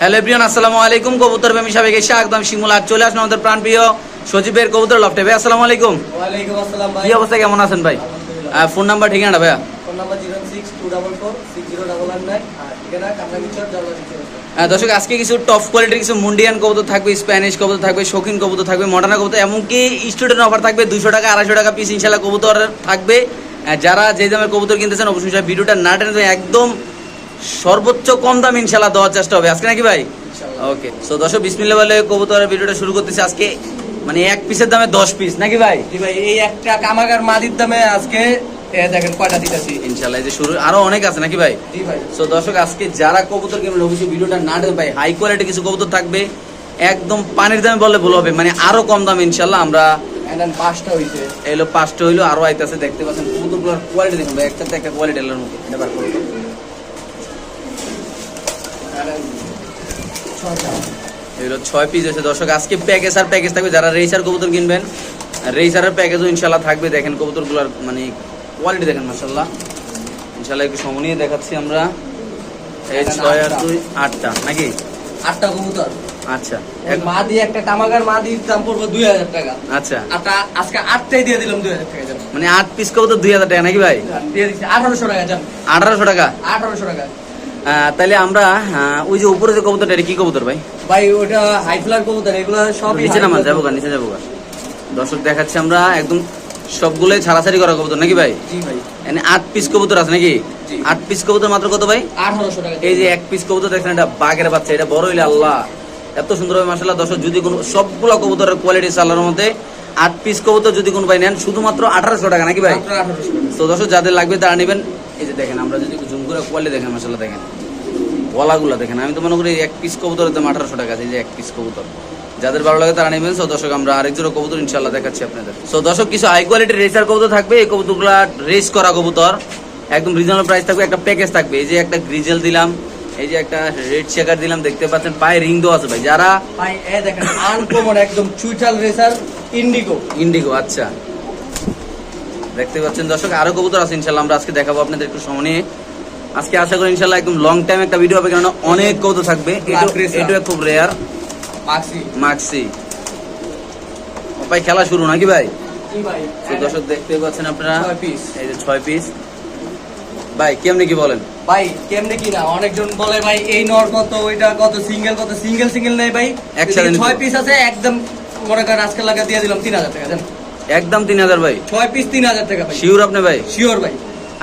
Hello আসসালামু আলাইকুম। কবুতর প্রেমী শিমুল চলে আসুন আমাদের প্রাণপ্রিয় সজীবের কবুতর লফটে। ভাই আসসালামু আলাইকুম। ওয়ালাইকুম আসসালাম ভাই। কি অবস্থা কেমন আছেন ভাই? ফোন নাম্বার ঠিকানা ভাইয়া? ফোন নাম্বার আর আহ, দর্শক আজকে কিছু টপ কোয়ালিটির কিছু মুন্ডিয়ান কবুতর থাকবে স্প্যানিশ কবুতর থাকবে শৌখিন কবুতর থাকবে মডার্ন কবুতর এমনকি স্টুডেন্ট অফার থাকবে দুশো টাকা আড়াইশো টাকা পিস ইনশাল্লাহ কবুতর থাকবে। যারা যে দামের কবুতর কিনতেছেন অবশ্যই ভিডিওটা না টেনে একদম সর্বোচ্চ কম দাম ইনশাল্লাহ দেওয়ার চেষ্টা হবে। আজকে নাকি ভাই? ওকে সো দর্শক বিসমিল্লা বলে কবুতরের ভিডিওটা শুরু করতেছি। আজকে মানে এক পিসের দামে দশ পিস নাকি ভাই? ভাই এই একটা কামাগার মাদির দামে আজকে দেখেন কয়টা দিতেছি। ইনশাল্লাহ যে শুরু আরও অনেক আছে নাকি ভাই? জি ভাই। সো দর্শক আজকে যারা কবুতর কিনবেন অবশ্যই ভিডিওটা না ভাই হাই কোয়ালিটি কিছু কবুতর থাকবে। একদম পানির দামে বললে ভুল হবে মানে আরও কম দামে ইনশাল্লাহ আমরা পাঁচটা হইছে। এলো পাঁচটা হইল আরও আইতাছে দেখতে পাচ্ছেন কবুতরগুলোর কোয়ালিটি দেখুন ভাই একটাতে একটা কোয়ালিটি এলোর মতো এটা বার করুন। এগুলো ছয় পিস আছে। দর্শক আজকে প্যাকেজ আর প্যাকেজ থাকবে। যারা রেসার কবুতর কিনবেন রেসারের প্যাকেজও ইনশাল্লাহ থাকবে। দেখেন কবুতরগুলোর মানে কোয়ালিটি দেখেন মাসাল্লাহ ইনশাল্লাহ একটু সময় নিয়ে দেখাচ্ছি আমরা। এই ছয় আর দুই আটটা নাকি? আটটা কবুতর। আচ্ছা। মা দিয়ে একটা কামাগার মা দিয়ে দাম পড়বে দুই হাজার টাকা। আচ্ছা। আটটা আজকে আটটাই দিয়ে দিলাম দুই হাজার টাকা মানে আট পিস কবুতর দুই হাজার টাকা নাকি ভাই? দিয়ে দিচ্ছি। আঠারোশো টাকা আঠারোশো টাকা? আঠারোশো টাকা। তাহলে আমরা ওই যে উপরে যে কবুতরটা এটা কি কবুতর ভাই? ভাই ওটা হাই ফ্লার কবুতর এগুলো সবই নিচে fly যাব গা নিচে যাব গা দর্শক দেখাচ্ছি আমরা একদম সবগুলোই ছাড়াছাড়ি করা কবুতর নাকি ভাই? জি ভাই। এনে আট পিস কবুতর আছে নাকি? আট পিস কবুতর মাত্র কত ভাই? আঠারোশো টাকা এই যে এক পিস কবুতর দেখছেন এটা বাঘের বাচ্চা এটা বড় হইলে আল্লাহ। এত সুন্দর হবে মাসাল্লাহ দর্শক যদি কোনো সবগুলো কবুতরের কোয়ালিটি সাল্লার মধ্যে আট পিস কবুতর যদি কোনো ভাই নেন শুধুমাত্র আঠারোশো টাকা নাকি ভাই? তো দর্শক যাদের লাগবে তারা নেবেন। এই যে দেখেন আমরা যদি জুম করে কোয়ালিটি দেখেন মাসাল্লাহ দেখেন। গলাগুলো দেখেন আমি তো মনে করি এক পিস কবুতরের দাম আঠারোশো টাকা আছে এই যে এক পিস কবুতর। যাদের ভালো লাগে তারা নেবেন। সো দর্শক আমরা আরেক জোড়া কবুতর ইনশাল্লাহ দেখাচ্ছি আপনাদের। সো দর্শক কিছু হাই কোয়ালিটির রেসার কবুতর থাকবে। এই কবুতরগুলো রেস করা কবুতর। একদম রিজনেবল প্রাইস থাকবে। একটা প্যাকেজ থাকবে। এই যে একটা গ্রিজেল দিলাম এই যে একটা রেড চেকার দিলাম দেখতে পাচ্ছেন পায়ে রিং দেওয়া আছে ভাই। যারা ভাই এ দেখেন আনকমন একদম চুইটাল রেসার ইন্ডিগো ইন্ডিগো আচ্ছা। দেখতে পাচ্ছেন দর্শক আরও কবুতর আছে ইনশাল্লাহ আমরা আজকে দেখাবো আপনাদের একটু সময় নিয়ে। আজকে আশা করি ইনশাল্লাহ একদম লং টাইম একটা ভিডিও হবে কারণ অনেক কবুতর থাকবে। এটা খুব রেয়ার মাক্সি মাক্সি ভাই খেলা শুরু নাকি ভাই? দর্শক দেখতে পাচ্ছেন আপনারা। এই যে ছয় পিস ভাই কেমনি কি বলেন? ভাই কেমনে কি না? অনেকজন বলে ভাই এই নর কত ওইটা কত সিঙ্গেল কত সিঙ্গেল সিঙ্গেল নেই ভাই। ছয় পিস আছে একদম মনে করেন আজকে লাগা দিয়ে দিলাম তিন হাজার টাকা একদম তিন হাজার ভাই। ছয় পিস তিন হাজার টাকা ভাই। শিওর আপনি ভাই? শিওর ভাই।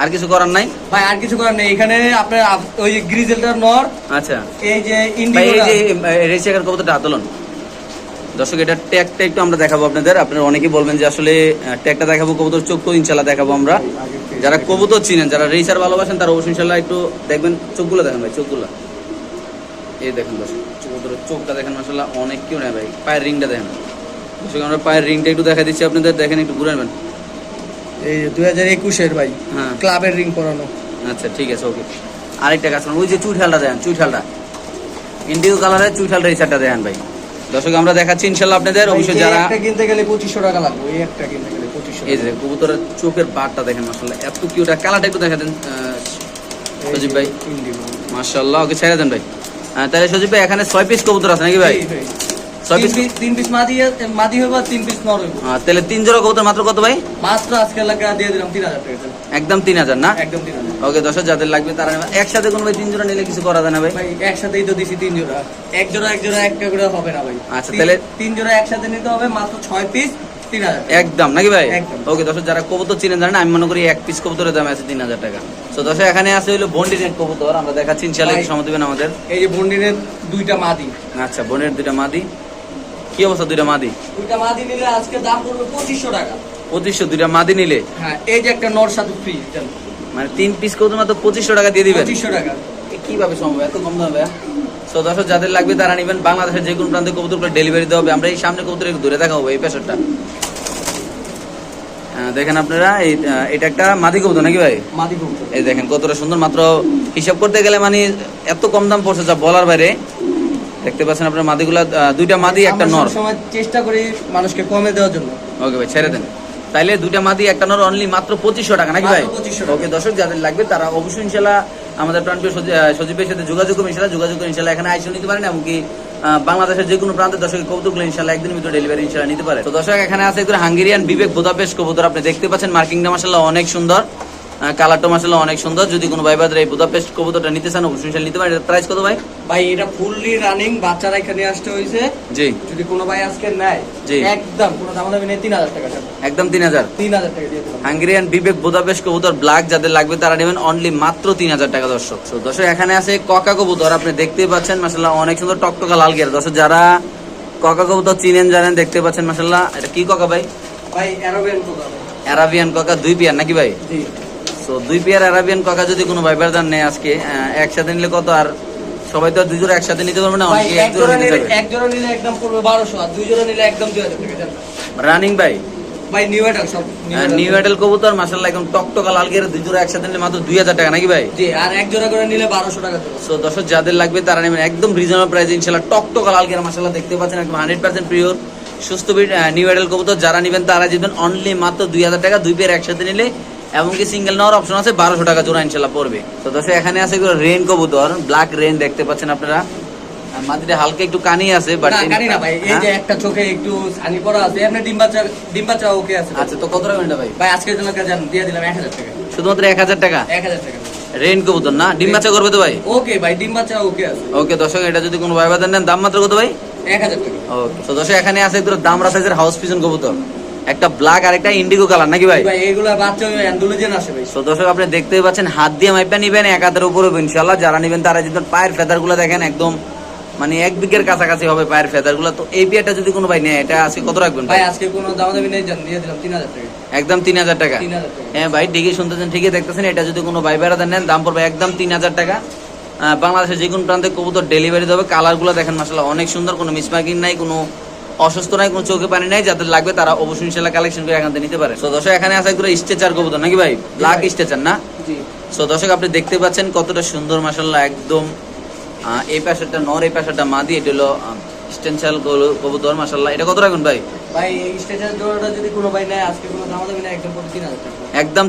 আর কিছু করার নাই? ভাই আর কিছু করার নেই। এখানে আপনার ওই যে গ্রিজেলটার নর আচ্ছা। এই যে ভাই এই যে রেসিয়াকার কবুতরটা আতলন দর্শক এটা ট্যাগটা একটু আমরা দেখাবো আপনাদের। আপনারা অনেকেই বলবেন যে আসলে ট্যাগটা দেখাবো কবুতর চোখ তো ইনশাল্লাহ দেখাবো আমরা। যারা কবুতর চিনেন যারা রেসার ভালোবাসেন তারা অবশ্যই ইনশাল্লাহ একটু দেখবেন চোখগুলো দেখেন ভাই চোখগুলো। এই দেখেন দর্শক কবুতরের চোখটা দেখেন মাসাল্লাহ অনেক কেউ নেই ভাই। পায়ের রিংটা দেখেন। দর্শক আমরা পায়ের রিংটা একটু দেখা দিচ্ছি আপনাদের। দেখেন একটু ঘুরে নেবেন। এই দুই হাজার একুশের ভাই হ্যাঁ। ক্লাবের রিং পরানো। আচ্ছা ঠিক আছে ওকে। আরেকটা কাজ ওই যে চুইঠালটা দেন চুইঠালটা ইন্ডিগো কালারের চুইঠাল রেসারটা দেন ভাই। দর্শক আমরা দেখাচ্ছি ইনশাল্লাহ আপনাদের অবশ্যই যারা একটা কিনতে গেলে পঁচিশশো টাকা লাগবে এই একটা কিনতে গেলে পঁচিশশো এই যে কবুতরের চোখের বারটা দেখেন মাসাল্লাহ এত কিউট কালারটা একটু দেখা দেন সজীব ভাই। মাসাল্লাহ ওকে ছেড়ে দেন ভাই। আহ, তাহলে সজীব ভাই এখানে ছয় পিস কবুতর আছে নাকি ভাই। তিন পিস পিস তিন পিস মাদি মাদি হইব তিন পিস নর হইব। তাহলে তিন জোড়া কবুতর মাত্র কত ভাই? মাত্র আজকে লাগা দিয়ে দিলাম তিন হাজার টাকা একদম তিন হাজার না? একদম তিন হাজার। ওকে দশ যাদের লাগবে তারা একসাথে কোনো ভাই তিন জোড়া নিলে কিছু করা যায় না ভাই? ভাই একসাথেই তো দিছি তিন জোড়া। এক জোড়া এক জোড়া একটা করে হবে না ভাই। আচ্ছা, তাহলে- তিন জোড়া একসাথে নিতে হবে মাত্র ছয় পিস একদম নাকি ভাই। ওকে দর্শক যারা কবুতর চিনেন জানেন আমি মনে করি এক পিস কবুতরের দাম আছে তিন হাজার টাকা। তো দর্শক এখানে আছে হলো বন্ডি কবুতর। আমরা দেখাচ্ছি ইনশাল্লাহ সময় দেবেন আমাদের। এই যে বন্ডিনের দুইটা মাদি। আচ্ছা বোনের দুইটা মাদি। কি অবস্থা দুইটা মাদি? দুইটা মাদি নিলে আজকে দাম পড়বে পঁচিশশো টাকা। পঁচিশশো দুইটা মাদি নিলে? হ্যাঁ এই যে একটা নর সাথে ফ্রি মানে তিন পিস কবুতর মাত্র পঁচিশশো টাকা দিয়ে দিবেন? পঁচিশশো টাকা। কীভাবে সম্ভব? এত কম দামে দর্শক যাদের লাগবে তারা নেবেন। বাংলাদেশের যে কোনো প্রান্তে কবুতরগুলো ডেলিভারি দেওয়া হবে। আমরা এই সামনে কবুতর দূরে দেখাবো এই পেশারটা দেখেন আপনারা এই এটা একটা মাদি কবুতর নাকি ভাই? মাদি কবুতর। এই দেখেন কতটা সুন্দর। মাত্র হিসাব করতে গেলে মানে এত কম দাম পড়ছে যা বলার বাইরে। দেখতে পাচ্ছেন আপনার মাদিগুলা দুইটা মাদি একটা নর। সবসময় চেষ্টা করি মানুষকে কমে দেওয়ার জন্য। ওকে ভাই ছেড়ে দেন। তাইলে দুইটা মাদি একটা নর অনলি মাত্র পঁচিশশো টাকা নাকি ভাই? মাত্র 2500 টাকা। ওকে দর্শক যাদের লাগবে তারা অবশ্যই ইনশাল্লাহ আমাদের প্রাণপ্রিয় সজীবের সাথে যোগাযোগ করবেন ইনশাল্লাহ যোগাযোগ করে ইনশাল্লাহ এখানে আইসে নিতে পারেন এমনকি বাংলাদেশের যে কোনো প্রান্তে দর্শকের কবুতরগুলো ইনশাল্লাহ একদিনের ভিতরে ডেলিভারি ইনশাল্লাহ নিতে পারে। তো দর্শক এখানে আছে একদম হাঙ্গেরিয়ান বিবেক বোদাপেশ কবুতর আপনি দেখতে পাচ্ছেন মার্কিংটা মাসাল্লাহ অনেক সুন্দর। কালারটা মাসাল্লাহ অনেক সুন্দর। যদি কোনো ভাই বাদের এই বোদাপেস্ট কবুতরটা নিতে চান অবশ্যই নিতে পারেন। প্রাইস কত ভাই? ভাই এটা ফুললি রানিং বাচ্চারা এখানে আসতে হয়েছে। জি। যদি কোনো ভাই আজকে নেয় জি। একদম কোনো দাম দামি নেই তিন হাজার টাকা একদম তিন হাজার? তিন হাজার টাকা দিয়ে হাঙ্গেরিয়ান বিবেক বুদাপেস্ট কবুতর ব্ল্যাক যাদের লাগবে তারা নেবেন অনলি মাত্র তিন হাজার টাকা দর্শক। তো দর্শক এখানে আছে ককা কবুতর আপনি দেখতেই পাচ্ছেন মাসাল্লাহ অনেক সুন্দর টকটকা লাল গিয়ার দর্শক যারা ককা কবুতর চিনেন জানেন দেখতে পাচ্ছেন মাসাল্লাহ এটা কি ককা ভাই? ভাই অ্যারোবিয়ান কোথা অ্যারাবিয়ান ককা দুই পেয়ার নাকি ভাই? জি। তো দুই পেয়ার অ্যারাবিয়ান ককা যদি কোনো ভাই বারদার নেয় আজকে একসাথে নিলে কত আর? সবাই তো আর দুই জোড়া একসাথে নিতে পারবে না অনেকে এক জোড়া নিলে যাবে এক জোড়া নিলে একদম পড়বে আর দুই জোড়া নিলে একদম টাকা রানিং ভাই? ভাই নিউ সব নিউ এডেল কবুতর একদম টকটকা লাল দুই জোড়া একসাথে নিলে মাত্র দুই হাজার টাকা নাকি ভাই? জি আর এক জোড়া করে নিলে টাকা সো দর্শক যাদের লাগবে তারা নেবেন একদম রিজনেবল প্রাইস ইনশাল্লাহ টকটক লাল গেরা দেখতে পাচ্ছেন একদম হান্ড্রেড পার্সেন্ট পিওর সুস্থ নিউ এডেল কবুতর যারা নেবেন তারা জিতবেন অনলি মাত্র দুই হাজার টাকা দুই পেয়ার একসাথে নিলে এমনকি সিঙ্গেল নেওয়ার অপশন আছে বারোশো টাকা জোড়া ইনশাল্লাহ পড়বে। তো দর্শক এখানে আছে রেন কবুতর ব্ল্যাক রেন দেখতে পাচ্ছেন আপনারা। মাটিতে হালকা একটু কানি আছে বাট না জানি না ভাই এই যে একটা চোখে একটু ছানি পড়া আছে এমনি ডিম বাচ্চা ডিম বাচ্চা ওকে আছে। আচ্ছা তো কত এটা ভাই? ভাই আজকের জন্য কাজ দিয়ে দিলাম এক হাজার টাকা। শুধুমাত্র এক হাজার টাকা? এক হাজার টাকা। রেন কবুতর না? ডিম বাচ্চা করবে তো ভাই? ওকে ভাই ডিম বাচ্চা ওকে আছে। ওকে দর্শক এটা যদি কোনো ভাই বাজার নেন দাম মাত্র কত ভাই? এক হাজার টাকা। ওকে তো দর্শক এখানে আছে একটু দামরা সাইজের হাউস পিজন কবুতর। একটা ব্ল্যাক আর একটা ইন্ডিগো কালার নাকি ভাই? ভাই এইগুলা বাচ্চা ওই আসে ভাই। তো দর্শক আপনি দেখতেই পাচ্ছেন হাত দিয়ে মাইপা নিবেন এক হাতের উপরে যারা নিবেন তারা যদি পায়ের দেখেন একদম মানে এক বিঘের কাছাকাছি হবে পায়ের তো এই বিয়াটা যদি কোনো ভাই নেয় এটা আজকে কত রাখবেন ভাই? আজকে কোনো দাম দামি নেই দিয়ে দিলাম তিন হাজার টাকা। একদম তিন হাজার টাকা? হ্যাঁ ভাই ঠিকই শুনতেছেন ঠিকই দেখতেছেন। এটা যদি কোনো ভাই বেড়াতে নেন দাম পড়বে একদম তিন হাজার টাকা। আহ, বাংলাদেশের যে কোনো প্রান্তে কবুতর ডেলিভারি দেবে। কালারগুলো দেখেন মাসাল্লাহ অনেক সুন্দর কোনো মিসমার্কিং নাই কোনো অসুস্থ নাই কোনো চোখে পানি নাই যাদের লাগবে তারা অবশ্যই ইনশাল্লাহ কালেকশন করে এখান থেকে নিতে পারে। তো দর্শক এখানে আসা একটু স্টেচার কবুতর নাকি ভাই? ব্ল্যাক। স্টেচার না? তো সো দর্শক আপনি দেখতে পাচ্ছেন কতটা সুন্দর মাসাল্লাহ একদম এই পাশেরটা নর এই প্রেশারটা মা দিয়ে এটা হলো স্টেনশাল কবুতর মাসাল্লাহ এটা কত রাখবেন ভাই? ভাই এই স্টেজের জোড়াটা যদি কোনো ভাই নেয় আজকে কোনো দাম দামি নেই একদম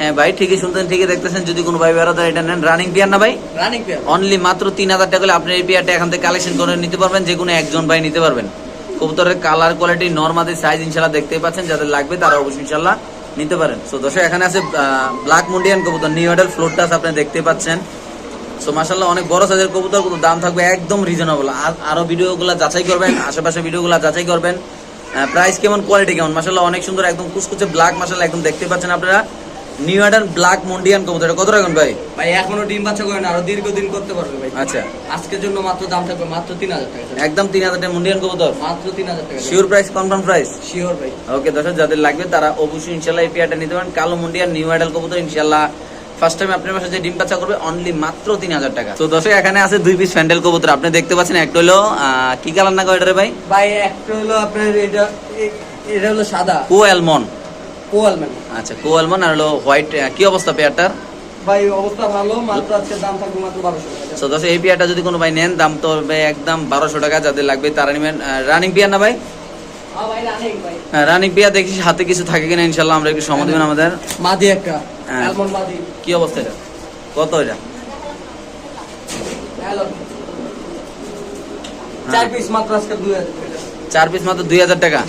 হ্যাঁ ভাই ঠিকই শুনতেন ঠিকই দেখতেছেন। যদি কোনো ভাই এটা নেন রানিং পিয়ার না ভাই? রানিং পেয়ার অনলি মাত্র তিন হাজার টাকা হলে আপনি এই পেয়ারটা এখান থেকে কালেকশন করে নিতে পারবেন যে কোনো একজন ভাই নিতে পারবেন। কবুতরের কালার কোয়ালিটি নর্মাদি সাইজ ইনশাল্লাহ দেখতেই পাচ্ছেন যাদের লাগবে তারা অবশ্যই ইনশাল্লাহ নিতে পারেন। সো দর্শক এখানে আছে ব্ল্যাক মুন্ডিয়ান কবুতর নিউ ফ্লোর টাস আপনি দেখতে পাচ্ছেন। সো মাসাল্লাহ অনেক বড় সাইজের কবুতর কিন্তু দাম থাকবে একদম রিজনেবল আরও ভিডিওগুলো যাচাই করবেন আশেপাশে ভিডিওগুলো যাচাই করবেন। প্রাইস কেমন কোয়ালিটি কেমন? মাসাল্লাহ অনেক সুন্দর একদম কুচকুচে ব্ল্যাক মাসাল্লাহ একদম দেখতে পাচ্ছেন আপনারা। নিউ ব্ল্যাক মুন্ডিয়ান কবুতর কত ভাই? ভাই এখনও ডিম বাচ্চা করে না আরও দীর্ঘদিন করতে পারবে ভাই। আচ্ছা। আজকের জন্য মাত্র দাম থাকবে মাত্র তিন হাজার টাকা। একদম তিন হাজার টাকা মুন্ডিয়ান কবুতর? মাত্র তিন হাজার টাকা। Sure price confirm price sure ভাই। ওকে দর্শক যাদের লাগবে তারা অবশ্যই ইনশাল্লাহ এই পেয়ারটা নিতে পারেন। কালো মুন্ডিয়ান নিউ আইডাল কবুতর ইনশাল্লাহ ফার্স্ট টাইম আপনার পাশে যে ডিম বাচ্চা করবে অনলি মাত্র তিন হাজার টাকা। তো দর্শক এখানে আছে দুই পিস ফ্যান্ডেল কবুতর। আপনি দেখতে পাচ্ছেন একটা হলো কি কালার না এটারে ভাই? ভাই একটা হলো আপনার এটা এটা হলো সাদা। কো অ্যালমন কোয়াল মানে আচ্ছা কো অ্যালমন আর হলো হোয়াইট কি অবস্থা পেয়ারটার? ভাই অবস্থা ভালো মাত্র আজকে দাম থাকবে মাত্র বারোশো টাকা। তো দর্শক এই পেয়ারটা যদি কোনো ভাই নেন দাম তো হবে একদম বারোশো টাকা যাদের লাগবে তারা নেবেন। রানিং পেয়ার না ভাই? হ্যাঁ ভাই রানিং ভাই। পেয়ার দেখি হাতে কিছু থাকে কিনা ইনশাল্লাহ আমরা একটু সময় দেবেন আমাদের। মাদি একটা। অ্যালমন্ড কি অবস্থা এটা? কত এটা? চার পিস মাত্র দুই হাজার টাকা। চার পিস মাত্র দুই হাজার টাকা?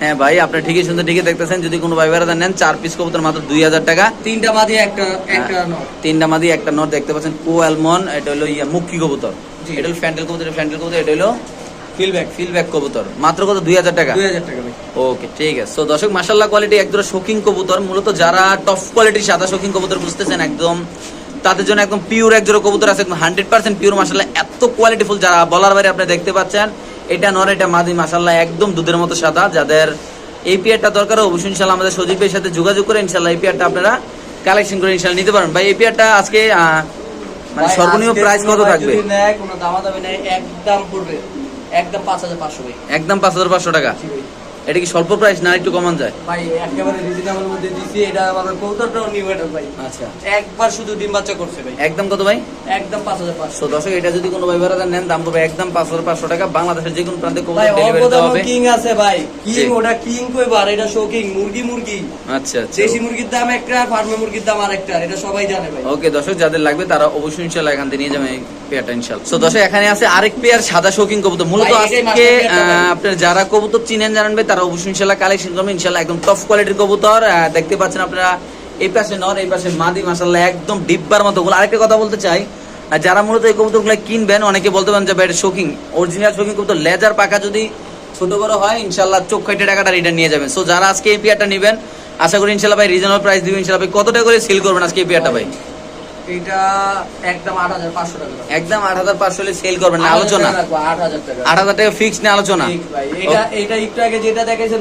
হ্যাঁ ভাই আপনি ঠিকই শুনতে ঠিকই দেখতেছেন। যদি কোনো ভাই বেড়াতে নেন চার পিস কবুতর মাত্র দুই হাজার টাকা। তিনটা মাদি একটা একটা হ্যাঁ। তিনটা মাদি একটা নট দেখতে পাচ্ছেন। কো অ্যালমন এটা হলো ইয়া মুক্কি কবুতর। এটা হলো ফ্যান্টেল কবুতর ফ্যান্টেল কবুতর এটা হলো ফিলব্যাক ফিলব্যাক কবুতর। মাত্র কত? দুই হাজার টাকা? দুই হাজার টাকা ভাই। ওকে ঠিক আছে। তো দর্শক মাসাল্লাহ কোয়ালিটি একদম শৌখিন কবুতর। মূলত যারা টপ কোয়ালিটির সাদা শৌখিন কবুতর বুঝতেছেন একদম তাদের জন্য একদম পিওর একজোড়া কবুতর আছে একদম হান্ড্রেড পার্সেন্ট পিওর মাসাল্লাহ এত কোয়ালিটিফুল যারা বলার বাইরে আপনি দেখতে পাচ্ছেন এটা নর এটা মাদি মাসাল্লাহ একদম দুধের মতো সাদা। যাদের এই পেয়ারটা দরকার অবশ্যই ইনশাল্লাহ আমাদের সজীবের সাথে যোগাযোগ করে ইনশাল্লাহ এই পেয়ারটা আপনারা কালেকশন করে ইনশাল্লাহ নিতে পারেন ভাই এই পেয়ারটা আজকে মানে সর্বনিম্ন প্রাইস কত থাকবে? কোনো দামাদামি নেই একদম পড়বে। একদম পাঁচ হাজার পাঁচশো একদম পাঁচ হাজার পাঁচশো টাকা। এটা কি স্বল্প প্রাইস না একটু কমান যায়? ভাই একেবারে রিজনেবল মধ্যে দিছি এটা আমার কৌতরটাও নিউ এটার ভাই। আচ্ছা। একবার শুধু ডিম বাচ্চা করছে ভাই। একদম কত ভাই? একদম পাঁচ হাজার পাঁচশো। তো দর্শক এটা যদি কোনো ভাই বেড়াতে নেন দাম পড়বে একদম পাঁচ হাজার পাঁচশো টাকা। বাংলাদেশের যে কোনো প্রান্তে ভাই কবুতর ডেলিভারি দেওয়া হবে। কিং আছে ভাই। কিং ওটা কিং কইবার এটা শো কিং মুরগি মুরগি। আচ্ছা আচ্ছা। দেশি মুরগির দাম একটা আর ফার্মে মুরগির দাম আরেকটা এটা সবাই জানে ভাই। ওকে দর্শক যাদের লাগবে তারা অবশ্যই ইনশাল্লাহ এখান থেকে নিয়ে যাবেন পেয়ারটা ইনশাল্লাহ তো দর্শক এখানে আছে আরেক পেয়ার সাদা শৌখিন কবুতর। মূলত ভাই, আজকে ভাই। আপনার যারা কবুতর চিনেন জানাবে তারা অবশ্যই ইনশাল্লাহ কালেকশন করবেন, ইনশাল্লাহ একদম টপ কোয়ালিটির কবুতর দেখতে পাচ্ছেন আপনারা এই পাশে নর, এই পাশে মাদি মাসাল্লাহ একদম ডিব্বার মতো গুলো। আরেকটা কথা বলতে চাই আর যারা মূলত এই কবুতরগুলো কিনবেন, অনেকে বলতে পারেন যে এটা শৌখিন অরিজিনাল শৌখিন কবুতর লেজার পাকা যদি ছোট বড় হয়, ইনশাল্লাহ চোখ খাইটে টাকাটা রিটার্ন নিয়ে যাবেন। সো যারা আজকে এই পেয়ারটা নেবেন, আশা করি ইনশাল্লাহ, ভাই রিজনেবল প্রাইস দিবেন ইনশাল্লাহ, ভাই, কত টাকা করে সেল করবেন আজকে এই পেয়ারটা ভাই? এটা একদম টাকা একদম সেল করবেন না আলোচনা। টাকা আট হাজার টাকা। ফিক্স না আলোচনা? ভাই এটা এটা একটু আগে যেটা দেখাইছেন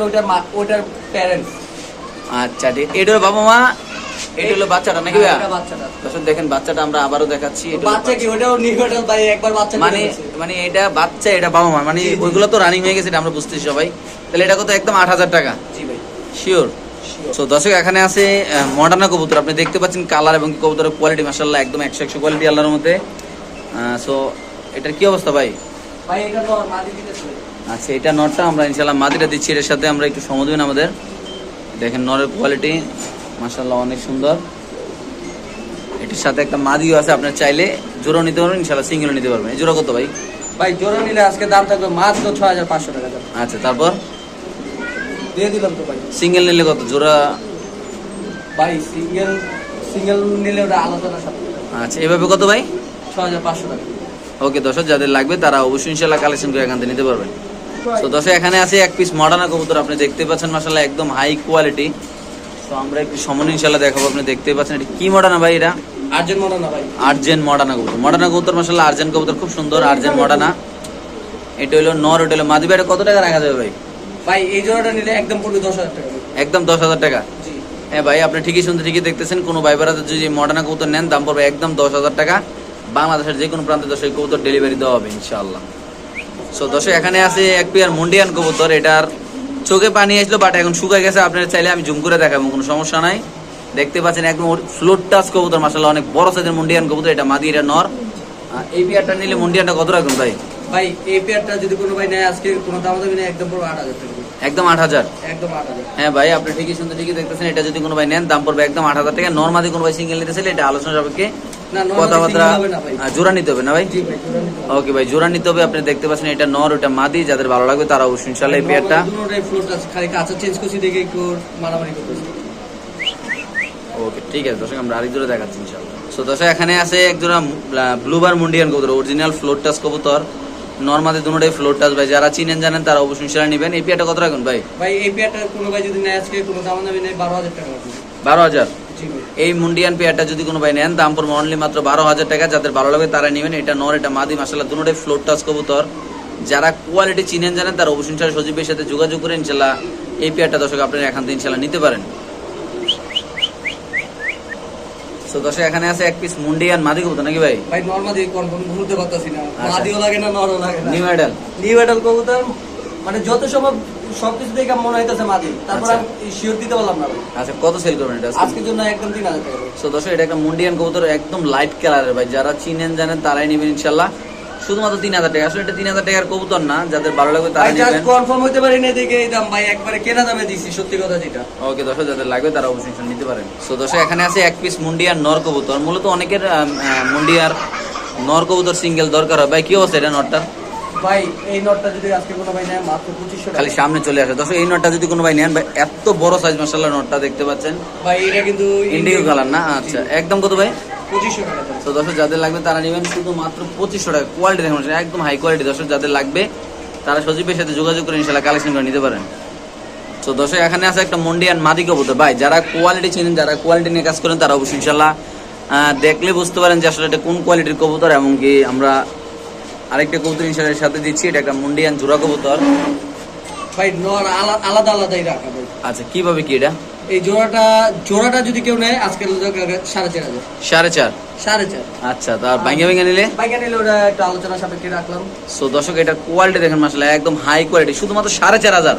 ওইটার প্যারেন্টস আচ্ছা ঠিক এটা বাবা মা এটা হলো বাচ্চাটা নাকি ভাইয়া? দর্শক দেখেন বাচ্চাটা আমরা আবারও দেখাচ্ছি বাচ্চা কি ওটাও ভাই একবার বাচ্চা মানে মানে এটা বাচ্চা এটা বাবা মা মানে। ওইগুলো তো রানিং হয়ে গেছে এটা আমরা বুঝতেছি সবাই। তাহলে এটা কত? একদম আট হাজার টাকা। জি ভাই। শিওর তো দর্শক এখানে আছে মডার্না কবুতর। আপনি দেখতে পাচ্ছেন কালার এবং কবুতরের কোয়ালিটি মাসাল্লাহ একদম একশো একশো কোয়ালিটি আল্লাহর মধ্যে সো এটার কি অবস্থা ভাই? ভাই এটা তো মাদি দিতেছে। আচ্ছা এটা নটটা আমরা ইনশাল্লাহ মাদিটা দিচ্ছি। এর সাথে আমরা একটু সময় দিবেন আমাদের। দেখেন নরের কোয়ালিটি মাসাল্লাহ অনেক সুন্দর। এটির সাথে একটা মাদিও আছে আপনার চাইলে জোড়াও নিতে পারবেন ইনশাল্লাহ সিঙ্গেলও নিতে পারবেন। জোড়া কত ভাই? ভাই জোড়া নিলে আজকে দাম থাকবে মাত্র ছ হাজার পাঁচশো টাকা আচ্ছা তারপর? দিয়ে দিলাম তো ভাই। সিঙ্গেল নিলে কত? জোড়া? ভাই সিঙ্গেল সিঙ্গেল নিলে ওটা আলোচনা সাথে আচ্ছা এভাবে কত ভাই? ছয় হাজার পাঁচশো টাকা। ওকে দর্শক যাদের লাগবে তারা অবশ্যই ইনশাল্লাহ কালেকশন করে এখান থেকে নিতে পারবেন। তো দর্শক এখানে আছে এক পিস মডার্না কবুতর। আপনি দেখতে পাচ্ছেন মাসাল্লাহ একদম হাই কোয়ালিটি তো আমরা একটু সমন ইনশাল্লাহ দেখাবো। আপনি দেখতে পাচ্ছেন এটা কি মডার্না ভাই এটা? আর্জেন্ট মনে না ভাই। আর্জেন মডার্না কবুতর। মডার্না কবুতর মাসাল্লাহ আর্জেন কবুতর খুব সুন্দর আর্জেন মডার্না এটা হলো নর ওটা হলো মাদি। এটা কত টাকা রাখা যাবে ভাই? ভাই এই জোড়াটা নিলে একদম পড়বে দশ হাজার টাকা। একদম দশ হাজার টাকা? হ্যাঁ ভাই আপনি ঠিকই শুনতে ঠিকই দেখতেছেন কোনো ভাই বেড়াতে যদি মডার্না কবুতর নেন দাম পড়বে একদম দশ হাজার টাকা। বাংলাদেশের যে কোনো প্রান্তে দশ কবুতর ডেলিভারি দেওয়া হবে ইনশাআল্লাহ। সো দর্শক এখানে আছে এক পেয়ার মুন্ডিয়ান কবুতর এটার চোখে পানি আসলো বাট এখন শুকায় গেছে আপনারা চাইলে আমি জুম করে দেখাবো কোনো সমস্যা নাই। দেখতে পাচ্ছেন একদম ফ্লোট টাচ কবুতর মাসাল্লাহ অনেক বড় সাইজের মুন্ডিয়ান কবুতর এটা মাদি এটা নর এই পেয়ারটা নিলে মুন্ডিয়ানটা কত রাখুন ভাই? ভাই এই পেয়ারটা যদি কোনো ভাই নেয় আজকে কোনো দাম দামি একদম পড়বে আট হাজার টাকা। একদম আট হাজার? একদম আট হাজার। হ্যাঁ ভাই আপনি ঠিকই শুনতে ঠিকই দেখতেছেন এটা যদি কোনো ভাই নেন দাম পড়বে একদম আট হাজার টাকা। কোনো ভাই সিঙ্গেল নিতে চাইলে এটা আলোচনা সাপেক্ষে কথাবার্তা জোড়া নিতে হবে না ভাই। ওকে ভাই জোড়া নিতে হবে। আপনি দেখতে পাচ্ছেন এটা নর ওটা মাদি যাদের ভালো লাগবে তারা অবশ্যই ইনশাল্লাহ এই পেয়ারটা খালি কাঁচা চেঞ্জ করছি দেখে একটু মারামারি করতেছি। ওকে ঠিক আছে দর্শক আমরা আরেক জোড়া দেখাচ্ছি ইনশাল্লাহ সো দর্শক এখানে আছে এক জোড়া ব্লুবার মুন্ডিয়ান কবুতর অরিজিনাল ফ্লোর টাচ কবুতর। নর্মাদি দুটোটাই ফ্লোর টাচ ভাই যারা চিনেন জানেন তারা অবশ্যই ইনশাল্লাহ নেবেন। এই পেয়ারটা কত রাখুন ভাই? ভাই এই পেয়ারটা কোনো ভাই যদি নেয় আজকে কোনো দাম দামি নেই বারো হাজার টাকা। বারো হাজার? এই মুন্ডিয়ান পেয়ারটা যদি কোনো ভাই নেন দাম পড়বে অনলি মাত্র বারো হাজার টাকা। যাদের ভালো লাগে তারা নেবেন। এটা নর এটা মাদি মাসাল্লাহ দুটোটাই ফ্লোর টাচ কবুতর। যারা কোয়ালিটি চিনেন জানেন তারা অবশ্যই ইনশাল্লাহ সজীবের সাথে যোগাযোগ করে ইনশাল্লাহ এই পেয়ারটা দর্শক আপনারা এখান থেকে ইনশাল্লাহ নিতে পারেন। সো দর্শক এখানে আছে এক পিস মুন্ডিয়ান মাদি কবুতর নাকি ভাই? ভাই কনফার্ম ঘুরতে পারতাছি না। আচ্ছা। মাদিও লাগে না নরও লাগে না। নিউ নিউ কবুতর মানে যত সম্ভব সবকিছু দেখে মনে হইতেছে মাদি। তারপর আচ্ছা। আমি শিওর দিতে পারলাম না আচ্ছা কত সেল করবেন এটা আজকের জন্য একদম তিন হাজার টাকা। সো দর্শক এটা একটা মুন্ডিয়ান কবুতর একদম লাইট কালারের ভাই। যারা চিনেন জানেন তারাই নেবেন ইনশাল্লাহ। শুধুমাত্র তিন হাজার টাকা। আসলে এটা তিন হাজার টাকার কবুতর না যাদের ভালো লাগবে তারা নেবেন। কনফার্ম হইতে পারি না দেখে এই দাম ভাই একবারে কেনা দামে দিছি সত্যি কথা যেটা। ওকে দর্শক যাদের লাগবে তারা অবশ্যই নিতে পারেন। সো দর্শক এখানে আছে এক পিস মুন্ডিয়ার নর কবুতর। মূলত অনেকের মুন্ডিয়ার নর কবুতর সিঙ্গেল দরকার হয়। ভাই কি অবস্থা এটা নরটা ভাই এই নটটা যদি আজকে কোনো ভাই নেয় মাত্র পঁচিশশো খালি সামনে চলে আসে। দর্শক এই নটটা যদি কোনো ভাই নেন ভাই এত বড় সাইজ মাসাল্লাহ নটটা দেখতে পাচ্ছেন। ভাই এটা কিন্তু ইন্ডিগো কালার না? আচ্ছা একদম কত ভাই? পঁচিশশো টাকা তো দর্শক যাদের লাগবে তারা নেবেন শুধু মাত্র পঁচিশশো টাকা। কোয়ালিটি দেখুন একদম হাই কোয়ালিটি দর্শক যাদের লাগবে তারা সজীবের সাথে যোগাযোগ করে ইনশাল্লাহ কালেকশন করে নিতে পারেন। তো দর্শক এখানে আছে একটা মন্ডিয়ান মাদি কবুতর। ভাই যারা কোয়ালিটি চিনেন যারা কোয়ালিটি নিয়ে কাজ করেন তারা অবশ্যই ইনশাল্লাহ দেখলে বুঝতে পারেন যে আসলে এটা কোন কোয়ালিটির কবুতর এমনকি আমরা আরেকটা কবুতর ইনশাল্লাহ সাথে দিচ্ছি। এটা একটা মুন্ডিয়ান জোড়া কবুতর। ভাই নর আলা- আলাদা আলাদাই রাখা ভাই। আচ্ছা কীভাবে কি এটা? এই জোড়াটা জোড়াটা যদি কেউ নেয় আজকে সাড়ে চার হাজার। সাড়ে চার? সাড়ে চার। আচ্ছা তার ভাঙ্গে ভেঙে নিলে? বাইকে নিলে ওটা একটা আলোচনা সাপেক্ষে রাখলাম। সো দর্শক এটার কোয়ালিটি দেখেন মাসালা একদম হাই কোয়ালিটি শুধুমাত্র সাড়ে চার হাজার।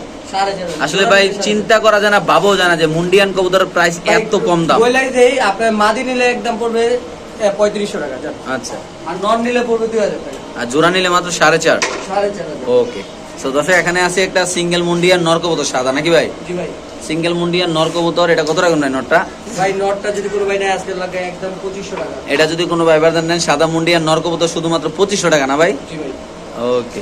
আসলে ভাই চিন্তা করা যায় না ভাবও জানা যে মুন্ডিয়ান কবুতরের প্রাইস এত কম দাম। বইলাই দেই আপনার মাদি নিলে একদম পড়বে পঁয়ত্রিশশো টাকা আচ্ছা। আর নন নিলে পড়বে দুই হাজার টাকা। আর জোড়া নিলে মাত্র সাড়ে চার? সাড়ে চার ওকে সো দর্শক এখানে আছে একটা সিঙ্গেল মুন্ডিয়ান নর কবুতর সাদা নাকি ভাই? জি ভাই। সিঙ্গেল মুন্ডিয়া নর কবুতর এটা কত টাকা নেয় নটটা? ভাই নটটা যদি কোনো ভাই নেয় আজকে লাগে একদম পঁচিশশো টাকা। এটা যদি কোনো ভাইবার নেন সাদা মুন্ডিয়া নর কবুতর শুধুমাত্র পঁচিশশো টাকা না ভাই? জি ভাই। ওকে